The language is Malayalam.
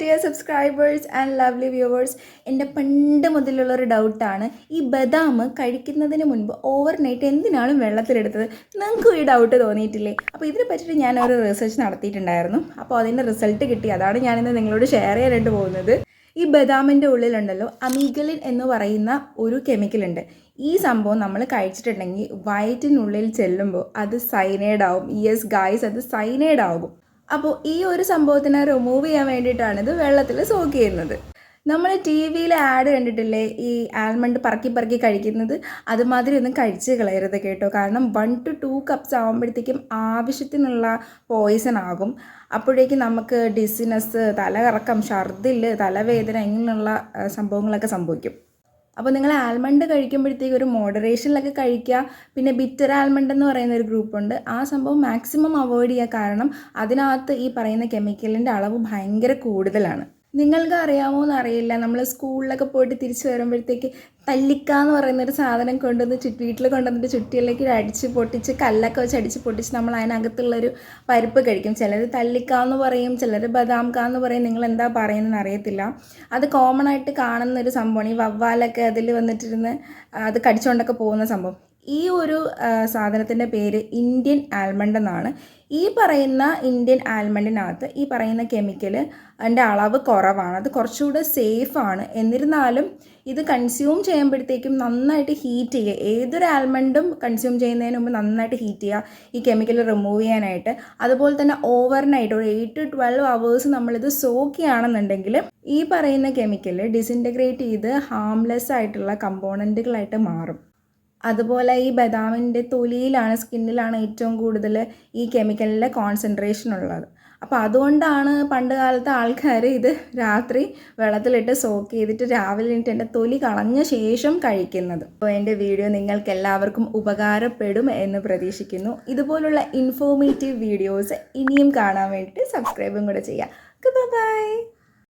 Dear subscribers and lovely viewers എന്റെ പണ്ട് മുതലുള്ള ഒരു ഡൗട്ടാണ് ഈ ബദാം കഴിക്കുന്നതിന് മുൻപ് ഓവർ നൈറ്റ് എന്തിനാണ് വെള്ളത്തിലെടുത്തത്? നിങ്ങൾക്ക് ഈ ഡൗട്ട് തോന്നിയിട്ടില്ലേ? അപ്പോൾ ഇതിനെ പറ്റിയിട്ട് ഞാൻ ഒരു റിസർച്ച് നടത്തിയിട്ടുണ്ടായിരുന്നു. അപ്പോൾ അതിന്റെ റിസൾട്ട് കിട്ടി. അതാണ് ഞാനിന്ന് നിങ്ങളോട് ഷെയർ ചെയ്യാനായിട്ട് പോകുന്നത്. ഈ ബദാമിന്റെ ഉള്ളിലുണ്ടല്ലോ അമീഗലിൻ എന്ന് പറയുന്ന ഒരു കെമിക്കലുണ്ട് ഈ സംഭവം നമ്മൾ കഴിച്ചിട്ടുണ്ടെങ്കിൽ വയറ്റിനുള്ളിൽ ചെല്ലുമ്പോൾ അത് സൈനൈഡ് ആവും. യെസ് ഗായ്സ് അത് സൈനൈഡ് ആകും. അപ്പോൾ ഈ ഒരു സംഭവത്തിനെ റിമൂവ് ചെയ്യാൻ വേണ്ടിയിട്ടാണ് ഇത് വെള്ളത്തിൽ സോക്ക് ചെയ്യുന്നത്. നമ്മൾ ടി വിയിൽ ആഡ് കണ്ടിട്ടില്ലേ? ഈ ആൽമണ്ട് പറക്കി പറക്കി കഴിക്കുന്നത്? അതുമാതിരി ഒന്നും കഴിച്ച് കളയരുത് കേട്ടോ. കാരണം വൺ ടു ടു കപ്സ് ആകുമ്പോഴത്തേക്കും ആവശ്യത്തിനുള്ള പോയിസൺ ആകും. അപ്പോഴേക്കും നമുക്ക് ഡിസിനസ് തലകറക്കം ഛർദിൽ തലവേദന ഇങ്ങനെയുള്ള സംഭവങ്ങളൊക്കെ സംഭവിക്കും. അപ്പോൾ നിങ്ങൾ ആൽമണ്ട് കഴിക്കുമ്പോഴത്തേക്ക് ഒരു മോഡറേഷനിലൊക്കെ കഴിക്കുക. പിന്നെ ബിറ്റർ ആൽമണ്ട് എന്ന് പറയുന്ന ഒരു ഗ്രൂപ്പുണ്ട് ആ സംഭവം മാക്സിമം അവോയ്ഡ് ചെയ്യുക കാരണം അതിനകത്ത് ഈ പറയുന്ന കെമിക്കലിന്റെ അളവ് ഭയങ്കര കൂടുതലാണ്. നിങ്ങൾക്ക് അറിയാമോ എന്ന് അറിയില്ല നമ്മൾ സ്കൂളിലൊക്കെ പോയിട്ട് തിരിച്ചു വരുമ്പോഴത്തേക്ക് തല്ലിക്ക എന്ന് പറയുന്നൊരു സാധനം കൊണ്ടുവന്ന് ചുറ്റി വീട്ടിൽ കൊണ്ടുവന്നിട്ട് ചുറ്റിയിലേക്ക് അടിച്ച് പൊട്ടിച്ച് കല്ലൊക്കെ വെച്ച് അടിച്ച് പൊട്ടിച്ച് നമ്മൾ അതിനകത്തുള്ളൊരു പരിപ്പ് കഴിക്കും. ചിലർ തല്ലിക്ക എന്ന് പറയും ചിലർ ബദാം കാ എന്ന് പറയും. നിങ്ങൾ എന്താ പറയുന്നതെന്ന് അറിയത്തില്ല. അത് കോമൺ ആയിട്ട് കാണുന്ന ഒരു സംഭവമാണ്. ഈ വവ്വാലൊക്കെ അതിൽ വന്നിട്ടിരുന്ന് അത് കടിച്ചുകൊണ്ടൊക്കെ പോകുന്ന സംഭവം. ഈ ഒരു സാധനത്തിന്റെ പേര് ഇന്ത്യൻ ആൽമണ്ട് എന്നാണ്. ഈ പറയുന്ന ഇന്ത്യൻ ആൽമണ്ടിനകത്ത് ഈ പറയുന്ന കെമിക്കൽ അതിന്റെ അളവ് കുറവാണ്. അത് കുറച്ചുകൂടെ സേഫാണ് എന്നിരുന്നാലും ഇത് കൺസ്യൂം ചെയ്യുമ്പോഴത്തേക്കും നന്നായിട്ട് ഹീറ്റ് ചെയ്യുക. ഏതൊരു ആൽമണ്ടും കൺസ്യൂം ചെയ്യുന്നതിന് മുമ്പ് നന്നായിട്ട് ഹീറ്റ് ചെയ്യുക. ഈ കെമിക്കൽ റിമൂവ് ചെയ്യാനായിട്ട്. അതുപോലെ തന്നെ ഓവർ നൈറ്റ് ഒരു എയ്റ്റ് ടു ട്വൽവ് അവേഴ്സ് നമ്മളിത് സോക്ക് ചെയ്യുകയാണെന്നുണ്ടെങ്കിൽ ഈ പറയുന്ന കെമിക്കൽ ഡിസിന്റഗ്രേറ്റ് ചെയ്ത് ഹാംലെസ് ആയിട്ടുള്ള കമ്പോണന്റുകളായിട്ട് മാറും. അതുപോലെ ഈ ബദാമിന്റെ തൊലിയിലാണ് സ്കിന്നിലാണ് ഏറ്റവും കൂടുതൽ ഈ കെമിക്കലിന്റെ കോൺസെൻട്രേഷൻ ഉള്ളത്. അപ്പോൾ അതുകൊണ്ടാണ് പണ്ട് കാലത്തെ ആൾക്കാർ ഇത് രാത്രി വെള്ളത്തിലിട്ട് സോക്ക് ചെയ്തിട്ട് രാവിലെ എണീറ്റ് എന്റെ തൊലി കളഞ്ഞ ശേഷം കഴിക്കുന്നത്. അപ്പോൾ എന്റെ വീഡിയോ നിങ്ങൾക്ക് എല്ലാവർക്കും ഉപകാരപ്പെടും എന്ന് പ്രതീക്ഷിക്കുന്നു. ഇതുപോലുള്ള ഇൻഫോർമേറ്റീവ് വീഡിയോസ് ഇനിയും കാണാൻ വേണ്ടിയിട്ട് സബ്സ്ക്രൈബും കൂടെ ചെയ്യാം ബൈ